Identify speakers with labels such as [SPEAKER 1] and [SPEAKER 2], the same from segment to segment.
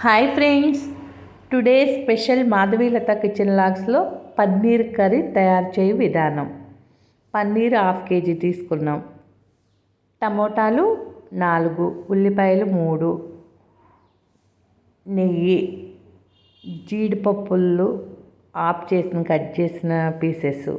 [SPEAKER 1] Hi friends. Today special Madhavilatha kitchen లాగ్స్లో paneer curry తయారు చేయు విధానం. పన్నీర్ హాఫ్ కేజీ తీసుకున్నాం. టమోటాలు నాలుగు ఉల్లిపాయలు మూడు నెయ్యి జీడిపప్పులు ఆఫ్ చేసిన కట్ చేసిన పీసెస్.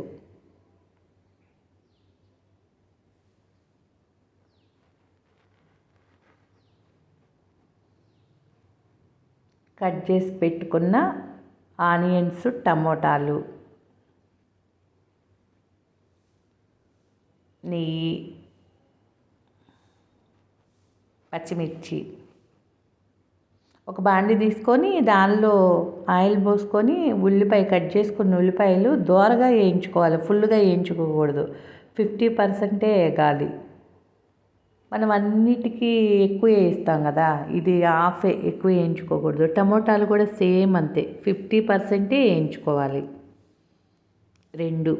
[SPEAKER 1] కట్ చేసి పెట్టుకున్న ఆనియన్స్ టమోటాలు. నెయ్యి పచ్చిమిర్చి. ఒక బాండి తీసుకొని దానిలో ఆయిల్ పోసుకొని ఉల్లిపాయ కట్ చేసుకున్న ఉల్లిపాయలు దోరగా వేయించుకోవాలి ఫుల్గా వేయించుకోకూడదు. ఫిఫ్టీ పర్సెంటే గాలి. మనం అన్నిటికీ ఎక్కువ వేస్తాం కదా. ఇది హాఫ్ ఎక్కువ వేయించుకోకూడదు. టమోటాలు కూడా సేమ్ అంతే. ఫిఫ్టీ పర్సెంటే వేయించుకోవాలి. రెండు.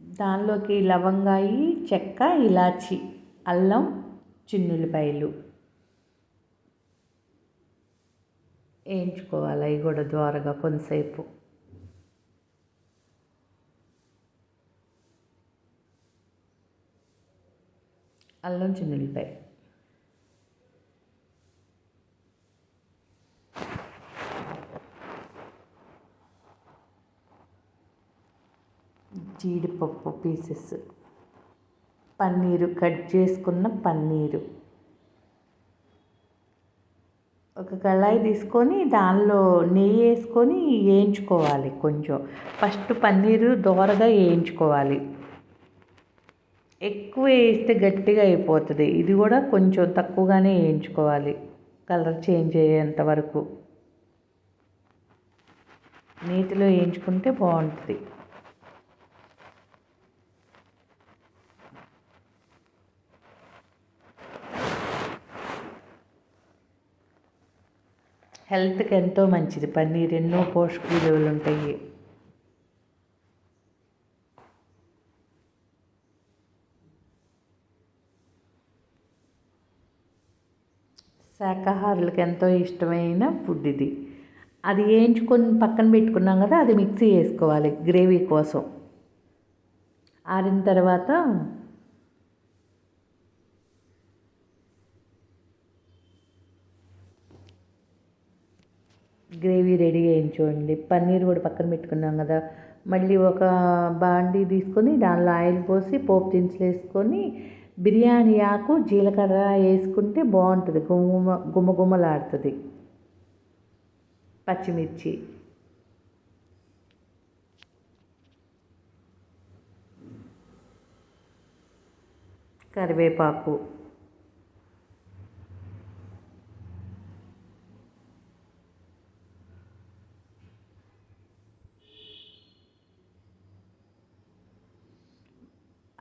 [SPEAKER 1] దానిలోకి లవంగాయి చెక్క ఇలాచి అల్లం చిన్నులపాయలు వేయించుకోవాలి. అవి కూడా ద్వారగా కొంతసేపు. అల్లం చిన్నులపై జీడిపప్పు పీసెస్. పన్నీరు కట్ చేసుకున్న పన్నీరు. ఒక కళాయి తీసుకొని దానిలో నెయ్యి వేసుకొని వేయించుకోవాలి కొంచెం. ఫస్ట్ పన్నీరు దోరగా వేయించుకోవాలి. ఎక్కువ వేస్తే గట్టిగా అయిపోతుంది. ఇది కూడా కొంచెం తక్కువగానే వేయించుకోవాలి. కలర్ చేంజ్ అయ్యేంత వరకు. నీటిలో వేయించుకుంటే బాగుంటుంది. హెల్త్కి ఎంతో మంచిది. పన్నీర్ ఎన్నో పోషక విలువలు ఉంటాయి శాకాహారులకు ఎంతో ఇష్టమైన ఫుడ్ ఇది. అది వేయించుకొని పక్కన పెట్టుకున్నాం కదా అది మిక్సీ వేసుకోవాలి గ్రేవీ కోసం. ఆరిన తర్వాత గ్రేవీ రెడీ చేయించుకోండి పన్నీర్ కూడా పక్కన పెట్టుకున్నాం కదా మళ్ళీ ఒక బాండీ తీసుకొని దానిలో ఆయిల్ పోసి పోపు దినుసులు వేసుకొని బిర్యానీ ఆకు జీలకర్ర వేసుకుంటే బాగుంటుంది. గుమ్మ గుమ్మ పచ్చిమిర్చి. కరివేపాకు.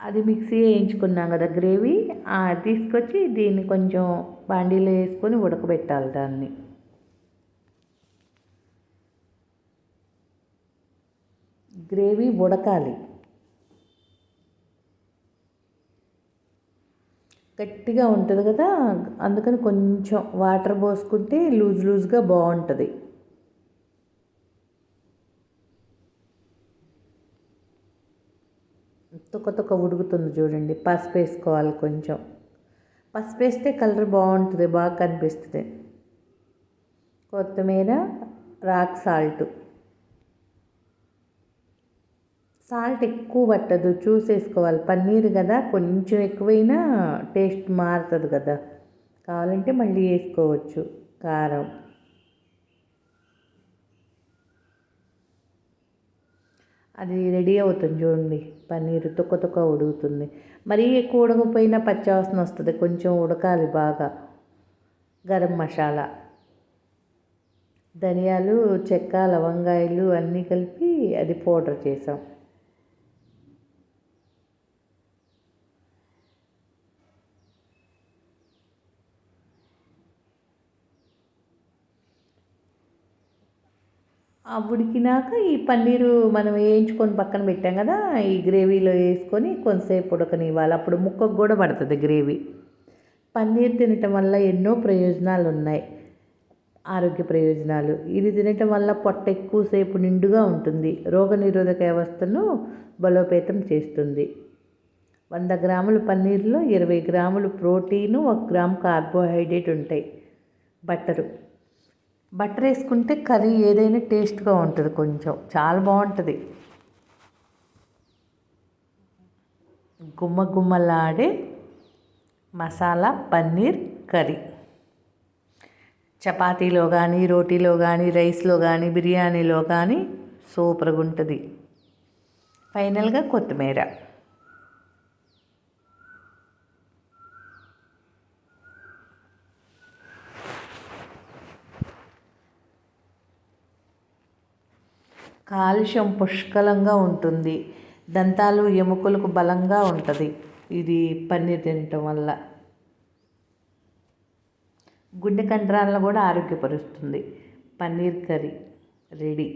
[SPEAKER 1] అది మిక్సీ వేయించుకున్నాం కదా గ్రేవీ. తీసుకొచ్చి దీన్ని కొంచెం బాండీలో వేసుకొని ఉడకబెట్టాలి దాన్ని. గ్రేవీ ఉడకాలి. గట్టిగా ఉంటుంది కదా అందుకని కొంచెం వాటర్ పోసుకుంటే లూజ్ లూజ్గా బాగుంటుంది. తొక్క తొక్క ఉడుకుతుంది చూడండి. పసుపు వేసుకోవాలి కొంచెం. పసుపు వేస్తే కలర్ బాగుంటుంది బాగా కనిపిస్తుంది. కొత్తిమీర రాక్ సాల్ట్. సాల్ట్ ఎక్కువ పట్టదు చూసేసుకోవాలి. పన్నీర్ కదా కొంచెం ఎక్కువైనా టేస్ట్ మారుతుంది కదా. కావాలంటే మళ్ళీ వేసుకోవచ్చు. కారం. అది రెడీ అవుతుంది చూడండి. పన్నీరు తొక్క తొక్క ఉడుకుతుంది. మరీ ఎక్కువ ఉడకపోయినా పచ్చవాసన వస్తుంది. కొంచెం ఉడకాలి బాగా. గరం మసాలా. ధనియాలు చెక్క లవంగాయలు అన్నీ కలిపి అది పౌడర్ చేసాం. ఉడికినాక ఈ పన్నీరు మనం వేయించుకొని పక్కన పెట్టాం కదా ఈ గ్రేవీలో వేసుకొని కొంతసేపు ఉడకనివ్వాలి. అప్పుడు ముక్కకు కూడా పడుతుంది గ్రేవీ. పన్నీర్ తినటం వల్ల ఎన్నో ప్రయోజనాలు ఉన్నాయి. ఆరోగ్య ప్రయోజనాలు. ఇది తినటం వల్ల పొట్ట ఎక్కువసేపు నిండుగా ఉంటుంది. రోగనిరోధక వ్యవస్థను బలోపేతం చేస్తుంది. వంద గ్రాముల పన్నీర్లో ఇరవై గ్రాములు ప్రోటీను ఒక గ్రామ్ కార్బోహైడ్రేట్ ఉంటాయి. బట్టరు. బటర్ వేసుకుంటే కర్రీ ఏదైనా టేస్ట్గా ఉంటుంది కొంచెం. చాలా బాగుంటుంది. గుమ్మ గుమ్మలాడే మసాలా పన్నీర్ కర్రీ. చపాతీలో కానీ రోటీలో కానీ రైస్లో కానీ బిర్యానీలో కానీ సూపర్గా ఉంటుంది ఫైనల్గా కొత్తిమీర. కాల్షియం పుష్కలంగా ఉంటుంది. దంతాలు ఎముకలకు బలంగా ఉంటుంది. ఇది పన్నీర్ తినటం వల్ల. గుండె కండరాలను కూడా ఆరోగ్యపరుస్తుంది. Paneer curry ready.